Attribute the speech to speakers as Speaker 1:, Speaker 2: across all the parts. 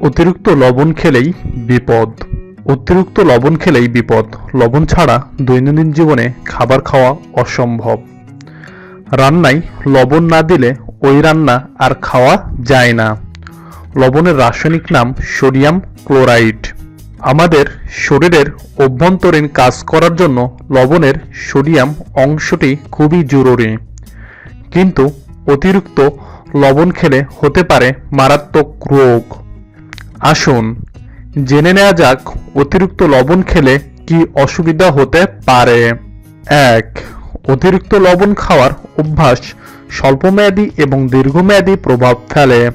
Speaker 1: অতিরিক্ত লবণ খেলেই বিপদ। অতিরিক্ত লবণ খেলেই বিপদ। লবণ ছাড়া দৈনন্দিন জীবনে খাবার খাওয়া অসম্ভব। রান্নায় লবণ না দিলে ওই রান্না আর খাওয়া যায় না। লবণের রাসায়নিক নাম সোডিয়াম ক্লোরাইড। আমাদের শরীরের অভ্যন্তরীণ কাজ করার জন্য লবণের সোডিয়াম অংশটি খুবই জরুরি। কিন্তু অতিরিক্ত লবণ খেলে হতে পারে মারাত্মক রোগ। আসুন, জেনে নেওয়া যাক অতিরিক্ত লবণ খেলে কি অসুবিধা হতে পারে। এক, অতিরিক্ত লবণ খাওয়ার অভ্যাস স্বল্পমেয়াদী এবং দীর্ঘমেয়াদী প্রভাব ফেলে,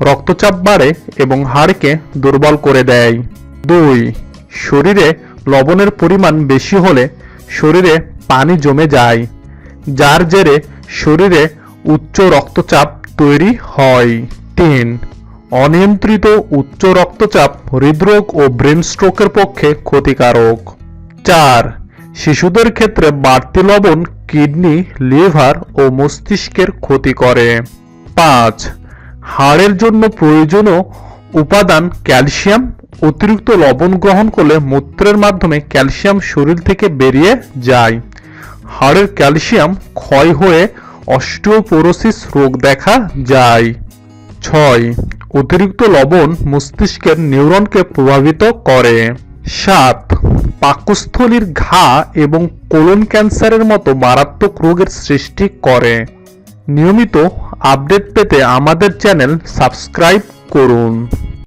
Speaker 1: রক্তচাপ বাড়ে এবং হাড়কে দুর্বল করে দেয়। দুই, শরীরে লবণের পরিমাণ বেশি হলে শরীরে পানি জমে যায়, যার জেরে শরীরে উচ্চ রক্তচাপ তৈরি হয়। তিন অনিয়ন্ত্রিত উচ্চ রক্তচাপ, হৃদরোগ ও ব্রেন স্ট্রোকের পক্ষে ক্ষতিকারক। চার, শিশুদের ক্ষেত্রে বাড়তি লবণ, কিডনি, লিভার ও মস্তিষ্কের ক্ষতি করে। পাঁচ, হাড়ের জন্য প্রয়োজনীয় উপাদান ক্যালসিয়াম, অতিরিক্ত লবণ গ্রহণ করলে মূত্রের মাধ্যমে ক্যালসিয়াম শরীর থেকে বেরিয়ে যায়। হাড়ের ক্যালসিয়াম ক্ষয় হয়ে অস্টিওপোরোসিস রোগ দেখা যায়। ছয় অতিরিক্ত লবণ মস্তিষ্কের নিউরনকে প্রভাবিত করে। সাত, পাকস্থলীর ঘা এবং কোলন ক্যান্সারের মতো মারাত্মক রোগের সৃষ্টি করে। নিয়মিত আপডেট পেতে আমাদের চ্যানেল সাবস্ক্রাইব করুন।